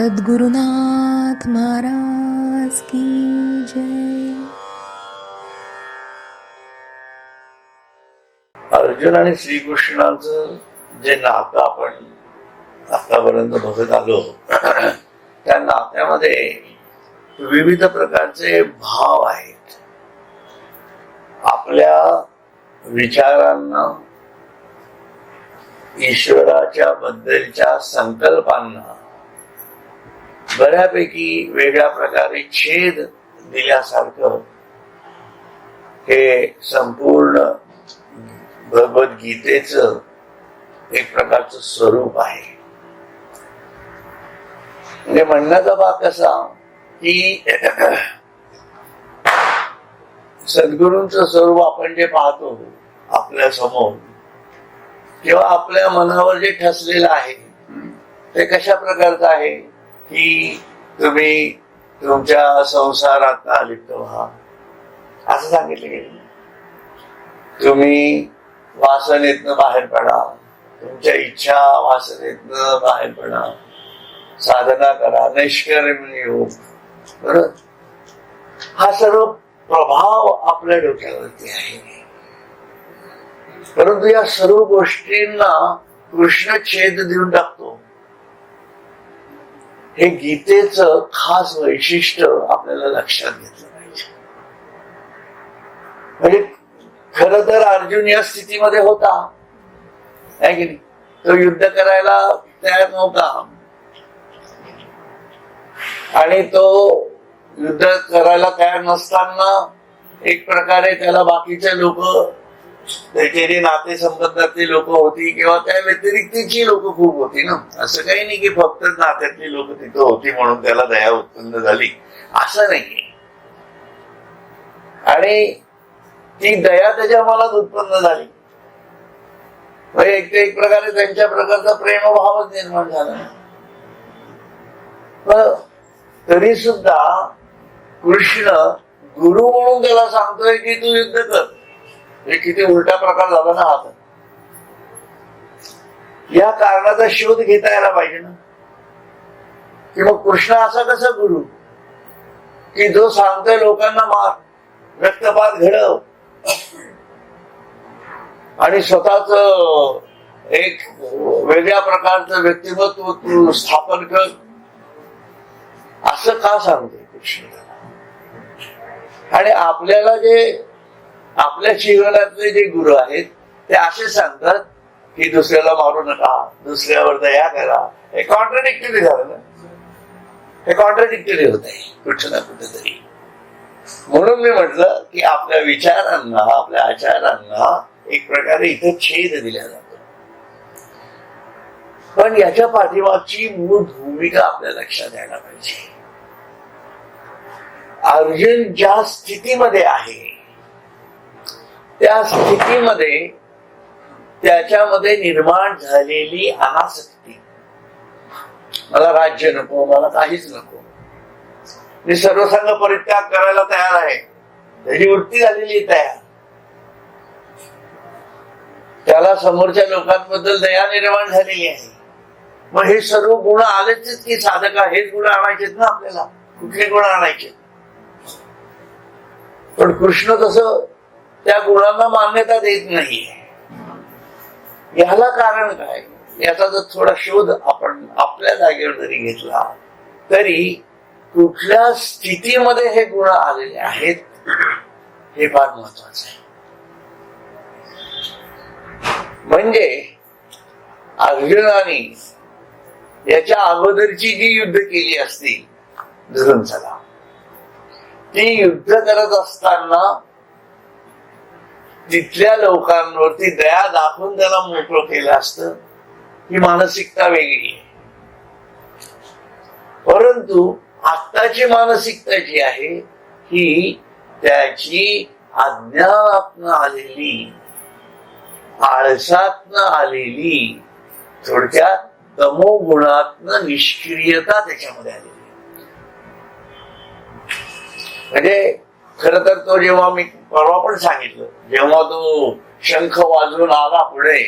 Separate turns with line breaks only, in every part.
सद्गुरुनाथ महाराज की जय।
अर्जुन आणि श्रीकृष्णाचं जे नातं आपण आतापर्यंत बघत आलो त्या नात्यामध्ये विविध प्रकारचे भाव आहेत. आपल्या विचारांना ईश्वराच्या बद्दलच्या संकल्पांना बऱ्यापैकी वेगळ्या प्रकारे छेद दिल्यासारखं हे संपूर्ण भगवद्गीतेच एक प्रकारचं स्वरूप आहे. म्हणजे म्हणण्याचा भाग कसा की सद्गुरूंच स्वरूप आपण जे पाहतो आपल्यासमोर किंवा आपल्या मनावर जे ठसलेलं आहे ते कशा प्रकारचं आहे? की तुम्ही तुमच्या संसारात आलिप्त व्हा असं सांगितलं गेलं तुम्ही वासनेतनं बाहेर पडा. तुमच्या इच्छा वासनेतनं बाहेर पडा. साधना करा. नैष्कर्म योग बरोबर? हा सर्व प्रभाव आपल्या डोक्यावरती आहे. परंतु या सर्व गोष्टींना कृष्ण छेद देऊन टाकतो. हे गीतेचं खास वैशिष्ट्य आपल्याला लक्षात घेतलं पाहिजे. म्हणजे खर तर अर्जुन या स्थितीमध्ये होता. आहे की नाही? तो युद्ध करायला तयार नव्हता. आणि तो युद्ध करायला तयार नसताना एक प्रकारे त्याला बाकीचे लोक त्याचे नाते संबंधातली लोक होती किंवा त्या व्यतिरिक्तची लोक खूप होती ना. असं काही नाही की फक्त नात्यातली लोक तिथं होती म्हणून त्याला दया उत्पन्न झाली. असं नाही आणि ती दया त्याच्या मनात उत्पन्न झाली. एक ते एक प्रकारे त्यांच्या प्रकारचा प्रेमभावच निर्माण झाला. तरी सुद्धा कृष्ण गुरु म्हणून त्याला सांगतोय की तू युद्ध कर. हे किती उलटा प्रकार झाला ना आता. या कारणाचा शोध घेता यायला पाहिजे ना. की मग कृष्ण असा कसा गुरु? की जो सांगतोय लोकांना मार रक्तपात घडव. आणि स्वतःच एक वेगळ्या प्रकारचं व्यक्तिमत्व तू स्थापन कर. असं का सांगतोय कृष्ण? आणि आपल्याला जे आपल्या जीवनातले जे गुरु आहेत ते असे सांगतात की दुसऱ्याला मारू नका दुसऱ्यावर दया करा. हे कॉन्ट्रडिक्टरी झालं ना? हे कॉन्ट्रडिक्टरी होत आहे कुठे ना कुठेतरी. म्हणून मी म्हटलं की आपल्या विचारांना आपल्या आचारांना एक प्रकारे इथे छेद दिला जातो. पण याच्या पाठीमागची मूळ भूमिका आपल्या लक्षात यायला पाहिजे. अर्जुन ज्या स्थितीमध्ये आहे त्या स्थितीमध्ये त्याच्यामध्ये निर्माण झालेली आसक्ती. मला राज्य नको मला काहीच नको. मी सर्वसंग परित्याग करायला तयार आहे. त्याची वृत्ती झालेली आहे तयार. त्याला समोरच्या लोकांबद्दल दया निर्माण झालेली आहे. मग हे सर्व गुण आलेच की साधका हेच गुण आणायचेत ना आपल्याला? कुठले गुण आणायचे? पण कृष्ण तसं त्या गुणांना मान्यता देत नाहीये याला कारण काय? याचा जर थोडा शोध आपण आपल्या जागेवर जरी घेतला तरी कुठल्या स्थितीमध्ये हे गुण आलेले आहेत हे फार महत्वाचं आहे. म्हणजे अर्जुनाने याच्या अगोदरची जी युद्ध केली असती धरून चला ती युद्ध करत असताना तिथल्या लोकांवरती दया दाखवून त्याला मोकळं केलं असतं ही मानसिकता वेगळी आहे. परंतु आत्ताची मानसिकता जी आहे ही त्याची अज्ञानातनं आलेली आळसातनं आलेली थोडक्यात तमोगुणातनं निष्क्रियता त्याच्यामध्ये आलेली म्हणजे खर तर तो जेव्हा मी परवा पण सांगितलं जेव्हा तो शंख वाजवून आला पुढे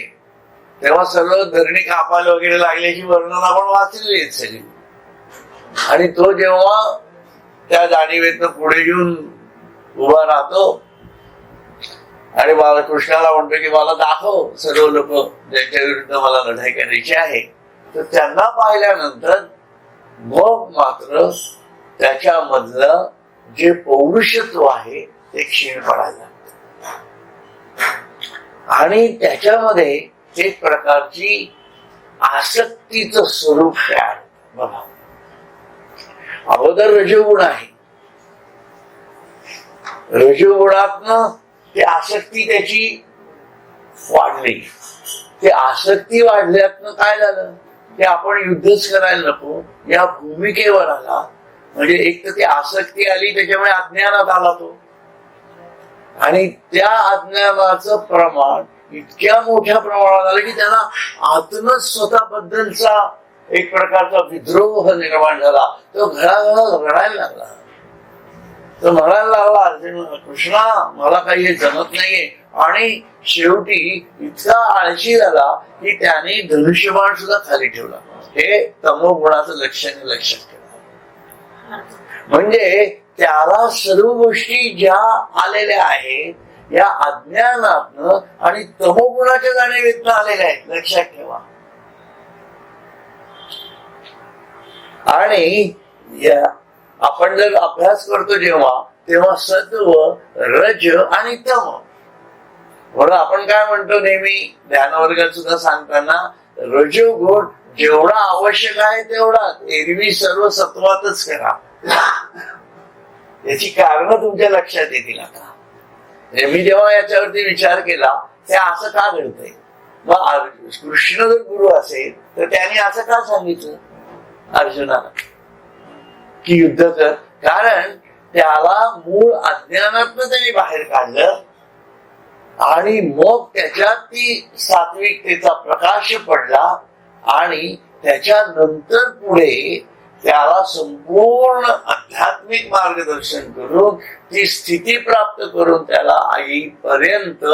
तेव्हा सर्व धरणी कापायला वगैरे लागल्याची वर्णन आपण वाचलेली आहेत सगळी. आणि तो जेव्हा त्या जाणीवेतनं पुढे येऊन उभा राहतो आणि बालकृष्णाला म्हणतो की मला दाखव सर्व लोक ज्यांच्या विरुद्ध मला लढाई करायची आहे. तर त्यांना पाहिल्यानंतर मग मात्र त्याच्यामधलं जे पौरुषत्व आहे ते क्षीण पडायला लागतं. आणि त्याच्यामध्ये एक प्रकारची आसक्तीचं स्वरूप तयार बघा. अगोदर रजोगुण आहे. रजोगुणातनं ते आसक्ती त्याची वाढली. ते आसक्ती वाढल्यातनं काय झालं? ते आपण युद्धच करायला नको. या भूमिकेवर आला. म्हणजे एक तर ती आसक्ती आली त्याच्यामुळे अज्ञानात आला तो. आणि त्या अज्ञानाचं प्रमाण इतक्या मोठ्या प्रमाणात आलं की त्यांना आतूनच स्वतःबद्दलचा एक प्रकारचा विद्रोह निर्माण झाला. तो घराघरा रडायला लागला. तो म्हणायला लागला अर्जुन कृष्णा मला काही हे जमत नाहीये. आणि शेवटी इतका आळशी झाला की त्याने धनुष्यबाण सुद्धा खाली ठेवला. हे तमोगुणाचं लक्षण लक्षात म्हणजे त्याला सर्व गोष्टी ज्या आलेल्या आहेत या अज्ञानातनं आणि तमोगुणाच्या जाणीवेतनं आलेल्या आहेत. लक्षात ठेवा. आणि आपण जर अभ्यास करतो जेव्हा तेव्हा सत्व रज आणि तम. म्हणून आपण काय म्हणतो नेहमी? ध्यान वर्गात सुद्धा सांगताना रजोगुण जेवढा आवश्यक आहे तेवढा. एरवी सर्व सत्वातच करा. याची कारण तुमच्या लक्षात येतील आता. म्हणजे मी जेव्हा याच्यावरती विचार केला ते असं का घडतंय? मग कृष्ण जर गुरु असेल तर त्याने असं का सांगितलं? अर्जुनाला. की युद्ध कर. कारण त्याला मूळ अज्ञानातनं त्यांनी बाहेर काढलं आणि मग त्याच्यात ती सात्विकतेचा प्रकाश पडला. आणि त्याच्यानंतर पुढे त्याला संपूर्ण आध्यात्मिक मार्गदर्शन करून ती स्थिती प्राप्त करून त्याला आईपर्यंत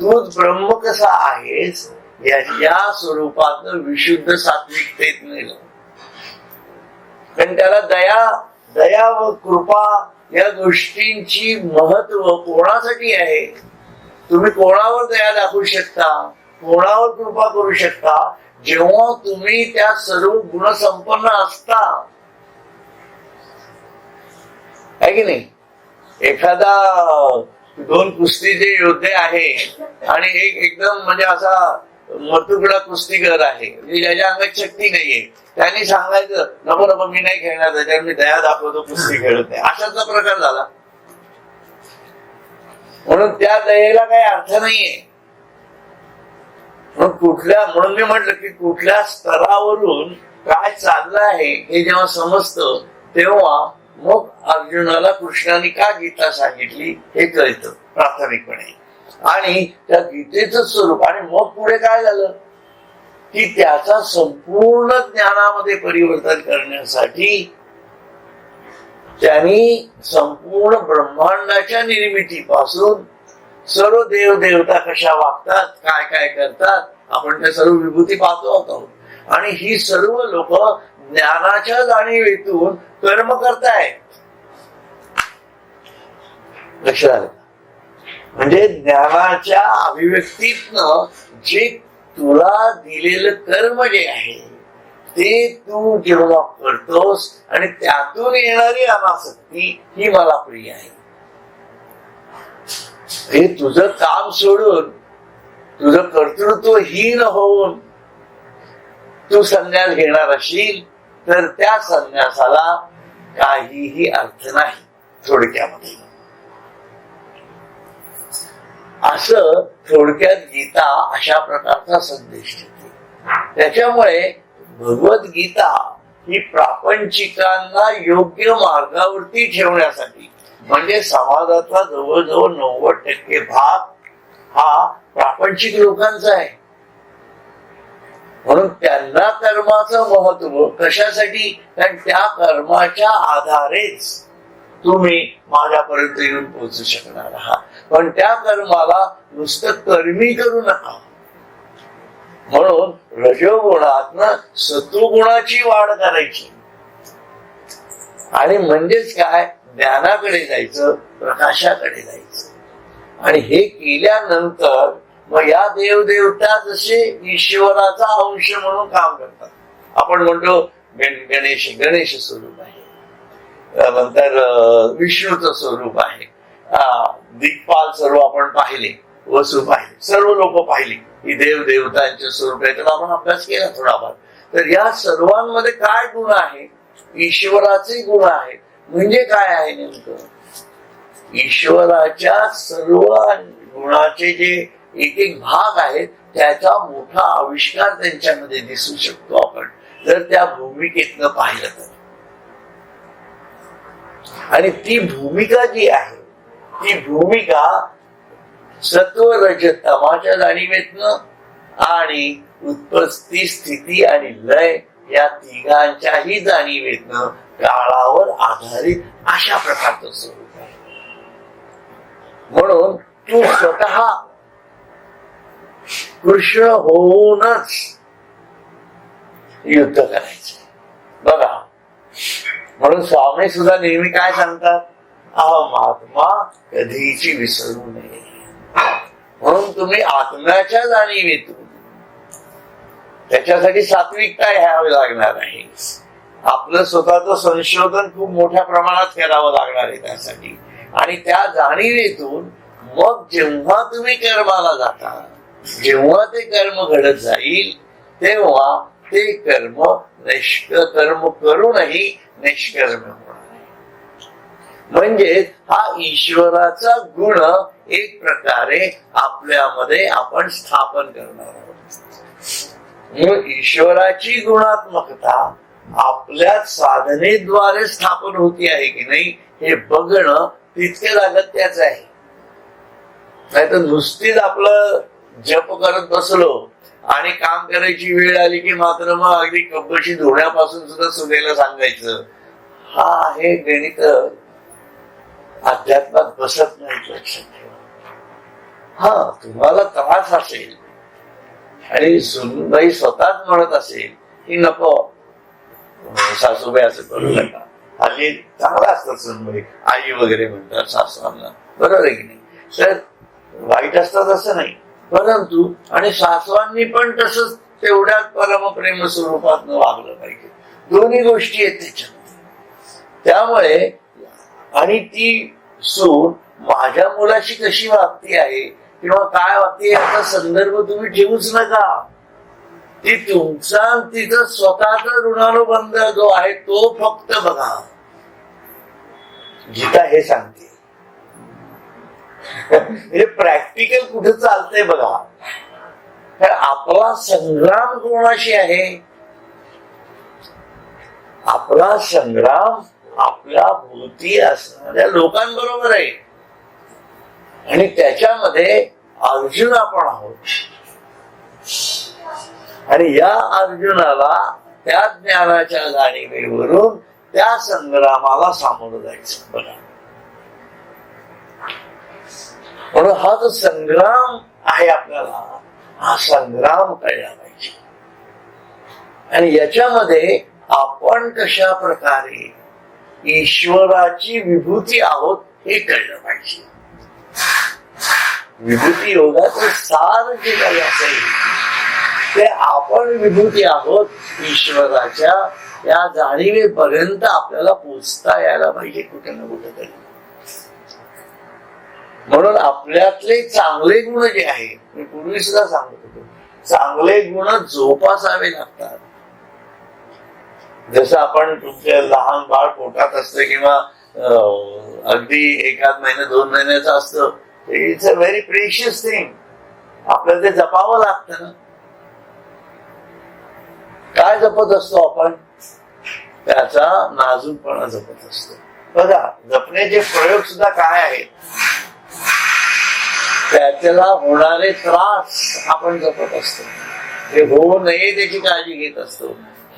तूच ब्रह्म कसा आहेस याच्या स्वरूपात विशुद्ध सात्विकतेत नेलं. कारण त्याला दया दया व कृपा या गोष्टींची महत्त्व कोणासाठी आहे? तुम्ही कोणावर दया दाखवू शकता? कोणावर कृपा करू शकता? जेव्हा तुम्ही त्या सर्व गुणसंपन्न असता आहे की नाही? एखादा दोन कुस्तीचे योद्धे आहे आणि एक एकदम म्हणजे असा मतुकडा कुस्तीगर आहे म्हणजे ज्याच्या अंगात शक्ती नाहीये त्यांनी सांगायचं नको नको मी नाही खेळणार त्याच्यावर मी दया दाखवतो कुस्ती खेळत नाही. अशाचा प्रकार झाला. म्हणून त्या दयेला काही अर्थ नाहीये. मग कुठल्या म्हणून मी म्हटलं की कुठल्या स्तरावरून काय चाललं आहे हे जेव्हा समजतं तेव्हा मग अर्जुनाला कृष्णाने का गीता सांगितली हे कळतं प्राथमिकपणे. आणि त्या गीतेच स्वरूप आणि मग पुढे काय झालं? की त्याचा संपूर्ण ज्ञानामध्ये परिवर्तन करण्यासाठी त्यांनी संपूर्ण ब्रह्मांडाच्या निर्मितीपासून सर्व देव देवता कशा वागतात काय काय करतात आपण त्या सर्व विभूती पाहतो आहोत आणि ही सर्व लोक ज्ञानाच्या जाणीवेतून कर्म करतायत. लक्षात म्हणजे ज्ञानाच्या अभिव्यक्तीतनं जे तुला दिलेलं कर्म जे आहे ते तू जेव्हा करतोस आणि त्यातून येणारी अनासक्ती ही मला प्रिय आहे. हे तुझं काम सोडून तुझं कर्तृत्व हीन होऊन तू संन्यास घेणार असशील तर त्या संन्यासाला काहीही अर्थ नाही थोडक्यामध्ये. असं थोडक्यात गीता अशा प्रकारचा संदेश देते. त्याच्यामुळे भगवद्गीता ही प्रापंचिकांना योग्य मार्गावरती ठेवण्यासाठी म्हणजे समाजातला जवळजवळ नव्वद टक्के भाग हा प्रापंचिक लोकांचा आहे. म्हणून त्यांना कर्माचं महत्त्व कशासाठी? कारण त्या कर्माच्या आधारेच तुम्ही माझ्यापर्यंत येऊन पोहोचू शकणार आहात. पण त्या कर्माला नुसतं कर्मी करू नका. म्हणून रजोगुणात सत्वगुणाची वाढ करायची. आणि म्हणजेच काय? ज्ञानाकडे जायचं प्रकाशाकडे जायचं. आणि हे केल्यानंतर मग या देवदेवता जसे ईश्वराचा अंश म्हणून काम करतात. आपण म्हणतो गणेश गणेश स्वरूप आहे. नंतर अं, विष्णूचं स्वरूप आहे. दिग्पाल सर्व आपण पाहिले वसू पाहिले सर्व लोक पाहिले. ही देव देवतांचे स्वरूप आहे. तर आपण अभ्यास केला थोडाफार. तर या सर्वांमध्ये काय गुण आहे? ईश्वराचे गुण आहेत. म्हणजे काय आहे नेमकं? ईश्वराच्या सर्व गुणाचे जे एक एक भाग आहेत त्याचा मोठा आविष्कार त्यांच्यामध्ये दिसू शकतो आपण जर त्या भूमिकेतनं पाहिलं तर. आणि ती भूमिका जी आहे ती भूमिका सत्व रज तमाच्या जाणीवेतनं आणि उत्पत्ती स्थिती आणि लय या तिघांच्याही जाणीवेतनं काळावर आधारित अशा प्रकारचं स्वरूप आहे. म्हणून तू स्वतः कृष्ण होऊनच युद्ध करायचं. बघा. म्हणून स्वामी सुद्धा नेहमी काय सांगतात? अहम आत्मा कधीची विसरू नये. म्हणून तुम्ही आत्म्याच्या जाणीवेतून त्याच्यासाठी सात्विकता घ्यावी लागणार आहे. आपलं स्वतःच संशोधन खूप मोठ्या प्रमाणात करावं लागणार आहे त्यासाठी. आणि त्या जाणीवेतून मग जेव्हा तुम्ही कर्माला जाता जेव्हा ते कर्म घडत जाईल तेव्हा ते कर्म निष्क कर्म करूनही निष्कर्म होणार म्हणजे हा ईश्वराचा गुण एक प्रकारे आपल्यामध्ये आपण स्थापन करणार आहोत. ईश्वराची गुणात्मकता आपल्या साधनेद्वारे स्थापन होती आहे की नाही हे बघणं तितके अगत्याच आहे. नाही तर नुसतीच आपलं जप करत बसलो आणि काम करायची वेळ आली की मात्र मग अगदी कपशी धुण्यापासून सुद्धा सुनेला सांगायचं हा हे गणित अध्यात्मात बसत नाही लक्षात ठेवा. हा तुम्हाला त्रास असेल. आणि सुनबाई स्वतःच म्हणत असेल की नको सासूबाई असं करू नका. हल्ली चांगला असतात सुनबाई आई वगैरे म्हणतात सासवांना बरोबर आहे की नाही? तर वाईट असतात असं नाही. परंतु आणि सासवांनी पण तसंच तेवढ्याच परमप्रेम स्वरूपात वागलं पाहिजे. दोन्ही गोष्टी आहेत त्याच्यामध्ये. त्यामुळे आणि ती सून माझ्या मुलाशी कशी वागती आहे किंवा काय वागते याचा संदर्भ तुम्ही ठेवूच नका. ती तुमचा तिथं स्वतःचा ऋणानुबंध जो आहे तो फक्त बघा. गीता हे सांगते. म्हणजे प्रॅक्टिकल कुठे चालतंय बघा. तर आपला संग्राम कोणाशी आहे? आपला संग्राम आपल्या भोवती असणाऱ्या लोकांबरोबर आहे. आणि त्याच्यामध्ये अर्जुन आपण आहोत. आणि या अर्जुनाला त्या ज्ञानाच्या जाणीवेवरून त्या संग्रामाला सामोरं जायचं बघा म्हणून हा जो संग्राम आहे आपल्याला. हा संग्राम कळला पाहिजे. आणि याच्यामध्ये आपण कशा प्रकारे ईश्वराची विभूती आहोत हे कळलं पाहिजे. विभूती योगाचं सार जे काही असेल ते आपण विभूती आहोत ईश्वराच्या. या जाणीवेपर्यंत आपल्याला पोचता यायला पाहिजे कुठे ना कुठे तरी म्हणून आपल्यातले चांगले गुण जे आहे मी पूर्वी सुद्धा सांगत होतो चांगले गुण जोपासावे लागतात. जसं आपण तुमच्या लहान बाळ पोटात असतं किंवा अगदी एकाच महिना दोन महिन्याचं असतं it's a very precious thing आपल्याला ते जपावं लागतं ना. काय जपत असतो आपण? त्याचा नाजूकपणा जपत असतो. बघा जपण्याचे प्रयोग सुद्धा काय आहेत? त्याला होणारे त्रास आपण जपत असतो. ते होऊ नये त्याची काळजी घेत असतो.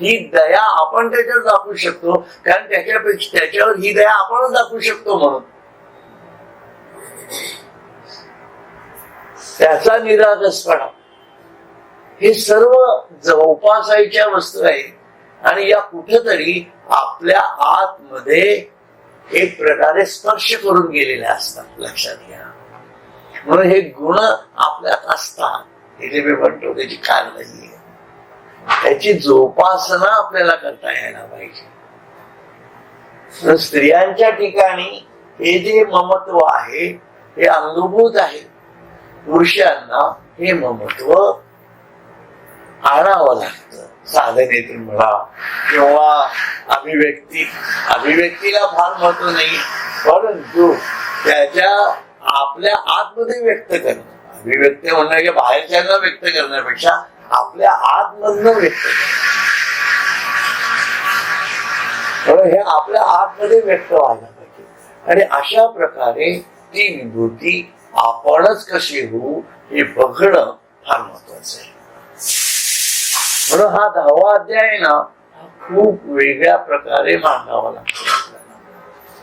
ही दया आपण त्याच्यावर दाखवू शकतो. कारण त्याच्यापेक्षा त्याच्यावर ही दया आपणच दाखवू शकतो म्हणून. त्याचा निरागसपणा हे सर्व ज- उपासायच्या वस्तू आहेत. आणि या कुठेतरी आपल्या आतमध्ये एक प्रकारे स्पर्श करून गेलेल्या असतात लक्षात घ्या. म्हणून हे गुण आपल्यात असतात. हे जे मी म्हणतो त्याची काल नाही. त्याची जोपासना आपल्याला करता यायला पाहिजे. स्त्रियांच्या ठिकाणी हे जे ममत्व आहे हे अंगभूत आहे. पुरुषांना हे ममत्व आणावं लागतं. साधनेतून म्हणा किंवा अभिव्यक्ती अभिव्यक्तीला फार महत्त्व नाही. परंतु त्याच्या आपल्या आतमध्ये व्यक्त करणं. अभिव्यक्ती म्हणणं की बाहेरच्यांना व्यक्त करण्यापेक्षा आपल्या आतमधनं व्यक्त करणं. हे आपल्या आतमध्ये व्यक्त व्हायला पाहिजे. आणि अशा प्रकारे ती विभूती आपणच कशी होऊ हे बघणं फार महत्वाचं आहे. म्हणून हा दहावा अध्याय आहे ना खूप वेगळ्या प्रकारे मांडावा लागतो.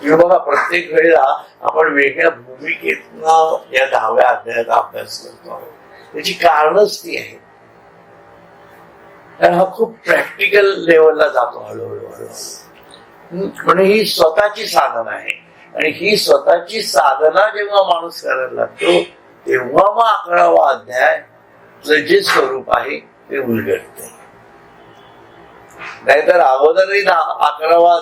म्हणजे बघा प्रत्येक वेळेला आपण वेगळ्या भूमिकेतनं या दहाव्या अध्यायाचा अभ्यास करतो आहोत. त्याची कारणच ती आहे. कारण हा खूप प्रॅक्टिकल लेवलला जातो हळूहळू हळूहळू. म्हणजे ही स्वतःची साधना आहे. आणि ही स्वतःची साधना जेव्हा माणूस करायला लागतो तेव्हा मग अकरावा अध्याय जे स्वरूप आहे ते उलगडते. नाहीतर अगोदरही दहा- अकरावा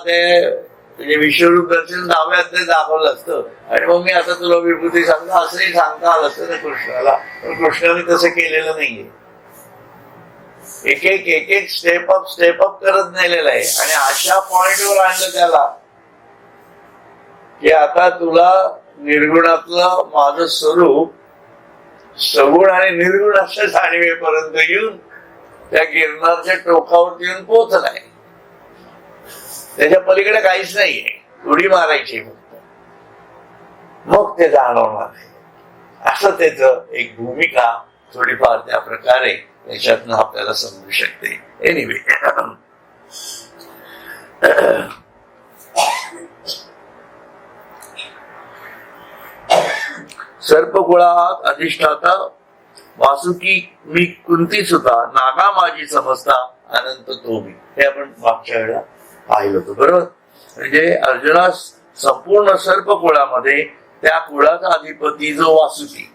म्हणजे विश्वरूप दर्शन दहाव्यात ते दाखवलं असतं. आणि मग मी आता तुला विभूती सांगतो असंही सांगता आलं असतं ना कृष्णाला. पण कृष्णाने तसं केलेलं नाहीये. एक एक एक एक स्टेप अप स्टेप अप करत नेलेलं आहे. आणि अशा पॉइंटवर आणलं त्याला की आता तुला निर्गुणातलं माझं स्वरूप सगुण आणि निर्गुण असं जाणीवेपर्यंत येऊन त्या गिरणारच्या टोकावरती येऊन पोहोचलाय. त्याच्या पलीकडे काहीच नाहीये. उडी मारायची फक्त. मग ते जाणवणार आहे. असं त्याच एक भूमिका थोडीफार त्या प्रकारे त्याच्यातनं आपल्याला समजू शकते. एनिवे सर्पकुळात अधिष्ठाता वासुकी मी कुंती सुद्धा नागा माझी समजता अनंत तो मी. हे आपण मागच्या वेळेला पाहिलं होतं बरोबर? म्हणजे अर्जुना संपूर्ण सर्प कुळामध्ये त्या कुळाचा अधिपती जो वासुकी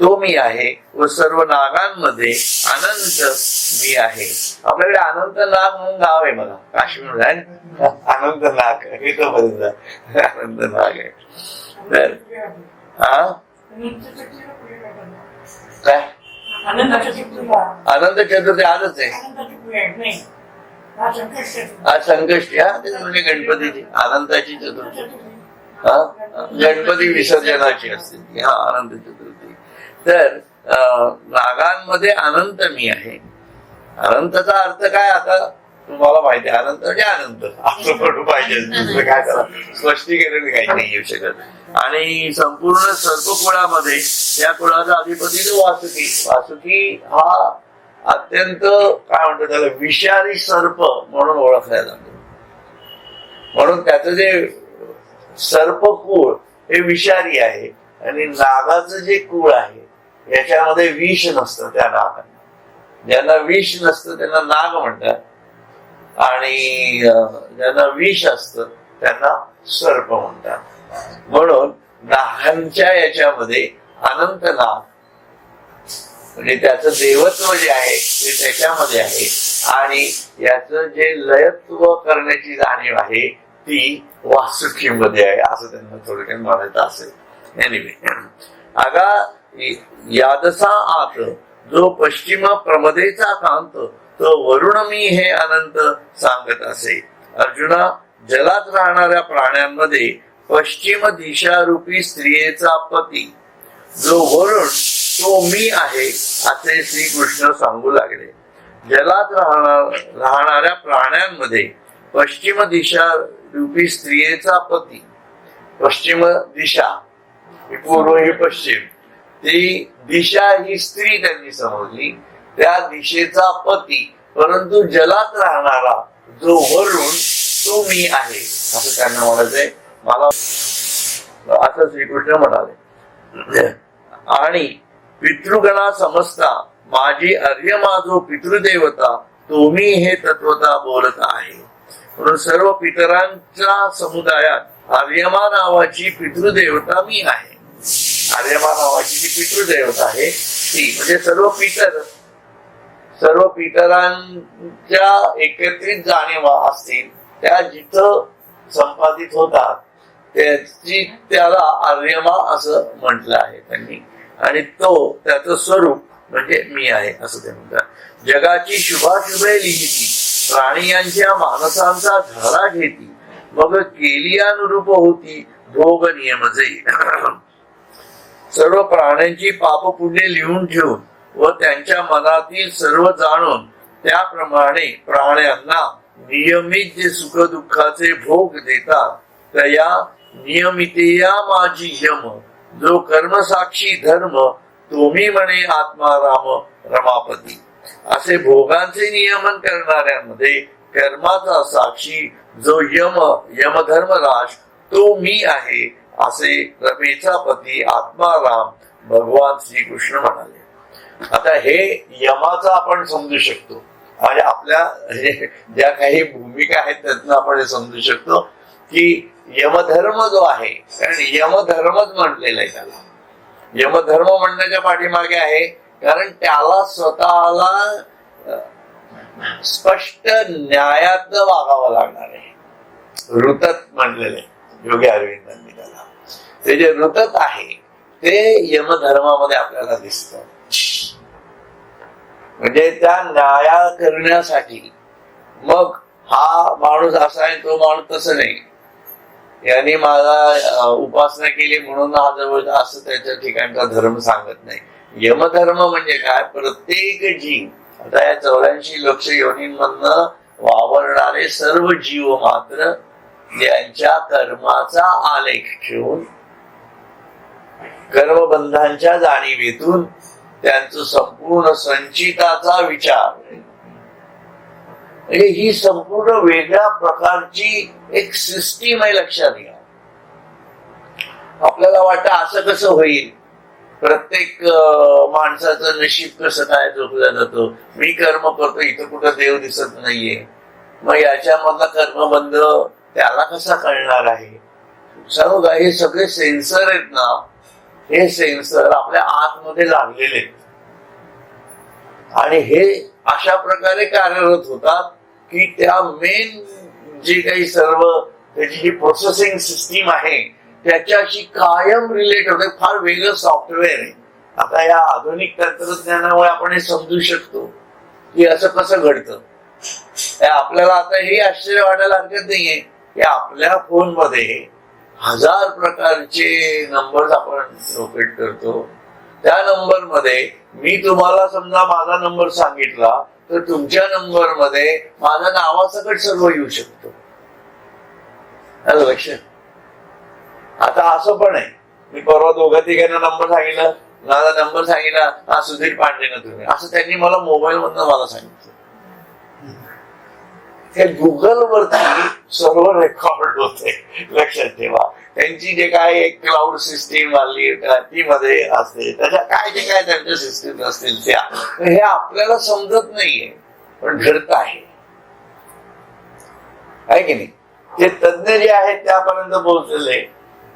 तो मी आहे व सर्व नागांमध्ये अनंत मी आहे. आपल्याकडे अनंत नाग म्हणून गाव आहे बघा. काश्मीर आहे अनंत नाग. हे तो पर्यंत अनंत नाग आहे. तर हा? काय? अनंत चतुर्थी आजच आहे.
हा
आज संकष्टी हा? ते म्हणजे गणपतीची आनंदाची चतुर्थी. हा? गणपती विसर्जनाची असते. हा अनंत चतुर्थी. तर अं, नागांमध्ये अनंत मी आहे. अनंतचा अर्थ काय आता? तुम्हाला माहिती आहे अनंत म्हणजे अनंत. असं म्हणू पाहिजे. काय त्याला स्पष्टीकरण काही नाही येऊ शकत. आणि संपूर्ण सर्पकुळामध्ये त्या कुळाचा अधिपती तो वासुकी. वासुकी हा अत्यंत काय म्हणतो त्याला विषारी सर्प म्हणून ओळखला जातो. म्हणून त्याचं जे सर्पकुळ हे विषारी आहे आणि नागाचं जे कुळ आहे याच्यामध्ये विष नसतं त्या नागांना ज्यांना विष नसतं त्यांना नाग म्हणतात. आणि ज्यांना विष असतं त्यांना सर्प म्हणतात. म्हणून नागांच्या याच्यामध्ये अनंत नाग म्हणजे त्याचं देवत्व जे आहे ते त्याच्यामध्ये आहे. आणि याचं जे लयत्व करण्याची जाणीव आहे ती वासुकीमध्ये आहे असं त्यांना थोडक्यात म्हणायचं असेल. एनिवे आगा यादसा आत जो पश्चिम प्रमदेचा कांत तो वरुण मी हे अनंत सांगत असे. अर्जुना जलात राहणाऱ्या प्राण्यांमध्ये पश्चिम दिशारूपी स्त्रियेचा पती. जो वरुण तो मी आहे असे श्रीकृष्ण सांगू लागले. जलात राहणार राहणाऱ्या प्राण्यांमध्ये पश्चिम दिशा रूपी स्त्रियेचा पती. पश्चिम दिशा पूर्व ही पश्चिम. ती दिशा ही स्त्री त्यांनी समजली. त्या दिशेचा पती परंतु जलात राहणारा जो वरुण तो मी आहे असं त्यांना म्हणायचंय. मला असं श्रीकृष्ण म्हणाले. आणि पितृगणा समजता माझी अर्य जो पितृदेवता तुम्ही हे तत्वता बोलत आहे. म्हणून सर्व पितरांच्या समुदायात आर्यमा नावाची पितृदेवता मी आहे. आर्यमा नावाची जी पितृदेवता आहे ती म्हणजे सर्व पितर. सर्व पितरांच्या एकत्रित जाणीवा असतील त्या जिथं संपादित होतात त्याची त्याला आर्यमा असं म्हटलं आहे त्यांनी. आणि तो त्याचं स्वरूप म्हणजे मी आहे असं ते म्हणतात. जगाची शुभाशुभे लिहिती प्राणियांच्या मानसांचा धारा घेती मग केली अनुरूप होती भोग नियम सर्व प्राण्यांची पाप पुण्य लिहून ठेवून व त्यांच्या मनातील सर्व जाणून त्याप्रमाणे प्राण्यांना नियमित जे सुख दुःखाचे भोग देतात त्या नियमितेया माझी यम. जो कर्मसाक्षी धर्म तुम्ही म्हणे आत्मा राम रमापती. असे भोगांचे नियमन करणाऱ्यांमध्ये कर्माचा साक्षी जो यम यमधर्मराज तो मी आहे असे रमेचा पती आत्माराम भगवान श्रीकृष्ण म्हणाले. आता हे यमाचा आपण समजू शकतो. आणि आपल्या हे ज्या काही भूमिका आहेत त्यातनं आपण हे समजू शकतो. की यमधर्म जो आहे कारण यमधर्मच म्हटलेला आहे त्याला. यमधर्म म्हणण्याच्या पाठीमागे आहे कारण त्याला स्वतःला स्पष्ट न्यायात वागावं लागणार आहे. ऋतत म्हणलेलं आहे योगी अरविंदांनी त्याला. ते जे ऋतत आहे ते यमधर्मामध्ये आपल्याला दिसत. म्हणजे त्या न्याया करण्यासाठी मग हा माणूस असा आहे तो माणूस तसं नाही. याने मला उपासना केली म्हणून हा जवळ असं त्याच्या ठिकाणचा धर्म सांगत नाही. यमधर्म म्हणजे काय? प्रत्येक जीव आता या चौऱ्याऐंशी लक्ष योनींमधनं वावरणारे सर्व जीव मात्र यांच्या कर्माचा आलेख ठेवून कर्मबंधांच्या जाणीवेतून त्यांचं संपूर्ण संचिताचा विचार म्हणजे ही संपूर्ण वेगळ्या प्रकारची एक सिस्टीम आहे लक्षात घ्या आपल्याला वाटतं असं कसं होईल? प्रत्येक माणसाचं नशीब कसं काय जोखलं जातं? मी कर्म करतो इथं कुठं देव दिसत नाहीये. मग याच्यामधला कर्मबंध त्याला कसा कळणार आहे? सांगू का हे सगळे सेन्सर आहेत ना हे सेन्सर आपल्या आतमध्ये लागलेले आहेत. आणि हे अशा प्रकारे कार्यरत होतात की त्या मेन जे काही सर्व त्याची जी प्रोसेसिंग सिस्टीम आहे त्याच्याशी कायम रिलेट होते फार वेगळं सॉफ्टवेअर आहे. आता या आधुनिक तंत्रज्ञानामुळे आपण हे समजू शकतो की असं कसं घडतं. आपल्याला आता हे आश्चर्य वाटायला हरकत नाहीये की आपल्या फोनमध्ये हजार प्रकारचे नंबर आपण लोकेट करतो. त्या नंबरमध्ये मी तुम्हाला समजा माझा नंबर सांगितला तर तुमच्या नंबरमध्ये माझ्या नावासकट सर्व येऊ शकतो. लक्ष आता असं पण आहे. मी परवा दोघा तिघांना नंबर सांगितला माझा नंबर सांगितला हा सुधीर पांडे ना तुम्ही. असं त्यांनी मला मोबाईल मधनं मला सांगितलं. हे गुगल वरती सर्व रेकॉर्ड होते. लक्षात ठेवा. त्यांची जे काय क्लाउड सिस्टीम आली ती मध्ये असते. त्याच्या काय जे काय त्यांच्या सिस्टीम असतील त्या. हे आपल्याला समजत नाहीये पण घडत आहे. की नाही? ते तज्ञ जे आहेत त्यापर्यंत पोहोचलेले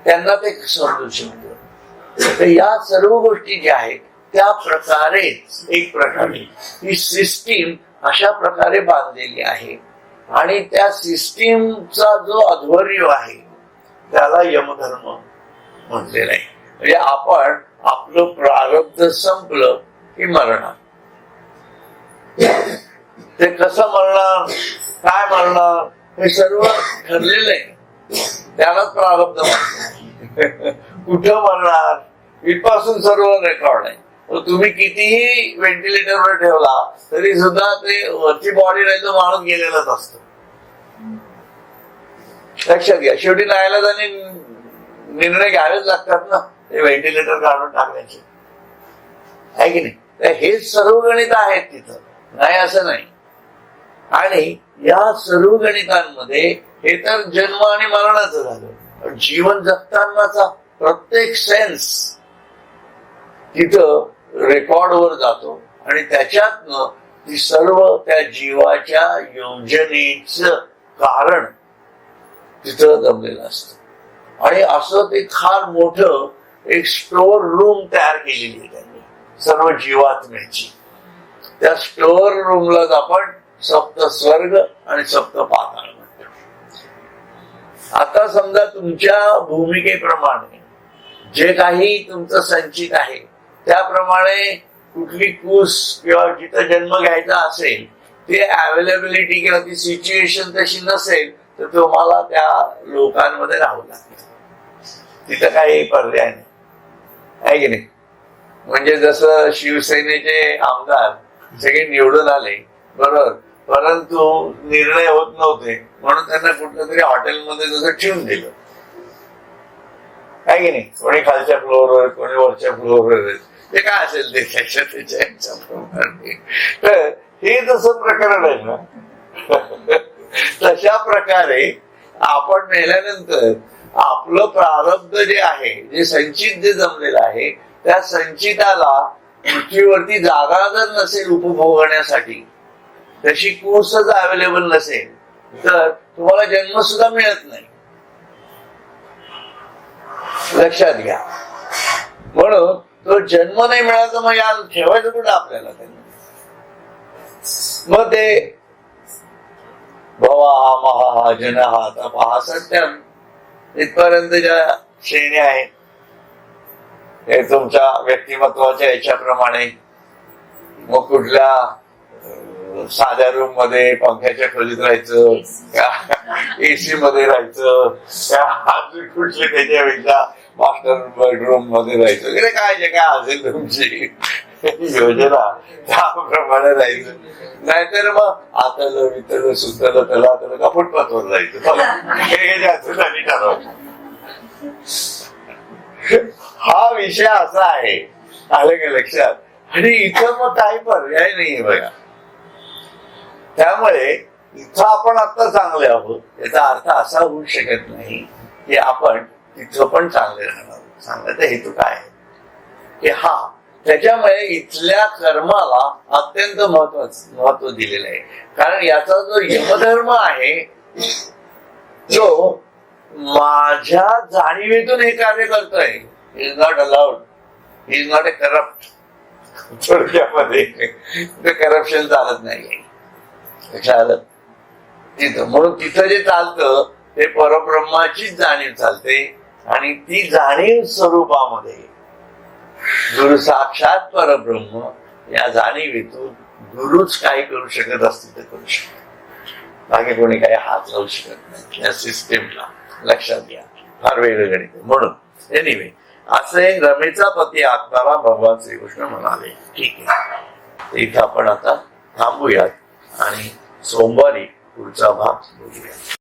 त्यांना ते समजू शकतो. तर या सर्व गोष्टी ज्या आहेत त्या प्रकारे एक प्रकारे ही सिस्टीम अशा प्रकारे बांधलेली आहे. आणि त्या सिस्टीमचा जो अध्वर्य आहे त्याला यमधर्म म्हटलेला नाही. म्हणजे आपण आपलं प्रारब्ध संपलं की मरणार. ते कसं मरणार? काय मरणार? हे सर्व ठरलेलं आहे. त्यालाच प्रारब्ध म्हणतो कुठं मरणार? इथपासून सर्व रेकॉर्ड आहे. तुम्ही कितीही व्हेंटिलेटरवर ठेवला तरी सुद्धा ते वरची बॉडी नाही तो माणूस गेलेलाच असतो. लक्षात घ्या शेवटी न्यायालयाने निर्णय घ्यावेच लागतात ना ते व्हेंटिलेटर काढून टाकण्याचे आहे की नाही? तर हे सर्व गणित आहेत तिथं. नाही असं नाही. आणि या सर्व गणितांमध्ये हे तर जन्म आणि मरणाचं झालं. पण जीवन जगतानाचा प्रत्येक सेन्स तिथं रेकॉर्डवर जातो. आणि त्याच्यातनं ती सर्व त्या जीवाच्या योजनेच कारण तिथं जमलेलं असतं. आणि असं ते फार मोठ एक स्टोर रूम तयार केलेली आहे त्यांनी. सर्व जीवात्म्याची. त्या स्टोअर रूमलाच आपण सप्त स्वर्ग आणि सप्त पाताळ म्हणतो. आता समजा तुमच्या भूमिकेप्रमाणे जे काही तुमचं संचित आहे त्याप्रमाणे कुठली कूस किंवा जिथं जन्म घ्यायचा असेल ते अवेलेबिलिटी किंवा ती सिच्युएशन तशी नसेल तर तुम्हाला त्या लोकांमध्ये राहावं लागतं तिथं काही पर्याय नाही. आहे की नाही? म्हणजे जसं शिवसेनेचे आमदार सगळे निवडून आले बरोबर. परंतु निर्णय होत नव्हते म्हणून त्यांना कुठल्या तरी हॉटेलमध्ये जसं ठेवून दिलं. आहे की नाही? कोणी खालच्या फ्लोअरवर कोणी वरच्या फ्लोअरवर ते काय असेल ते त्याच्या त्याच्या तर हे जसं प्रकरण आहे ना तशा प्रकारे आपण मेल्यानंतर आपलं प्रारब्ध जे आहे जे संचित जे जमलेलं आहे त्या संचिताला पृथ्वीवरती जागा जर नसेल उपभोगण्यासाठी तशी कोर्सच अवेलेबल नसेल तर तुम्हाला जन्म सुद्धा मिळत नाही. लक्षात घ्या. म्हणून तो जन्म नाही मिळाला मग या ठेवायचं कुठं आपल्याला त्यांना मग ते भवा महा जन हा तपा सत्यम इथपर्यंत ज्या श्रेणी आहेत. हे तुमच्या व्यक्तिमत्वाच्या याच्याप्रमाणे. मग कुठल्या साध्या रूममध्ये पंख्याच्या खोलीत राहायचं एसी मध्ये राहायचं कुठली त्याच्यापेक्षा मास्टर बेडरूममध्ये राहायचं. वगैरे काय जे काय असेल तुमची योजना त्याप्रमाणे राहायचं. नाहीतर मग आता इतर सुतल त्याला त्याला का फुटपाथवर जायचं. हे ठरवलं हा विषय असा आहे आलं का लक्षात? आणि इथं मग काही पर्याय नाहीये बघा. त्यामुळे इथं आपण आता चांगले आहोत. याचा अर्थ असा होऊ शकत नाही की आपण तिथं पण चांगले राहणार सांगायचा हेतू काय? आहे की हा त्याच्यामुळे इथल्या कर्माला अत्यंत महत्वाचं महत्त्व दिलेलं आहे. कारण याचा जो यमधर्म आहे जो माझ्या जाणीवेतून हे कार्य करतोय is not allowed is not a corrupt थोडक्यामध्ये करप्शन चालत नाही लक्षात तिथं म्हणून तिथं जे चालतं ते परब्रह्माचीच जाणीव चालते. आणि ती जाणीव स्वरूपामध्ये. गुरु साक्षात परब्रह्म या जाणीवेतून गुरुच काही करू शकत असतील ते करू शकत बाकी कोणी काही हात लावू शकत नाही. या सिस्टीमला लक्षात घ्या. फार वेगळं गणित म्हणून एनिवे असे रमेचा पती आत्माला भगवान श्रीकृष्ण म्हणाले. ठीक आहे. इथं आपण आता थांबूयात आणि सोमवारी पुढचा भाग बघूया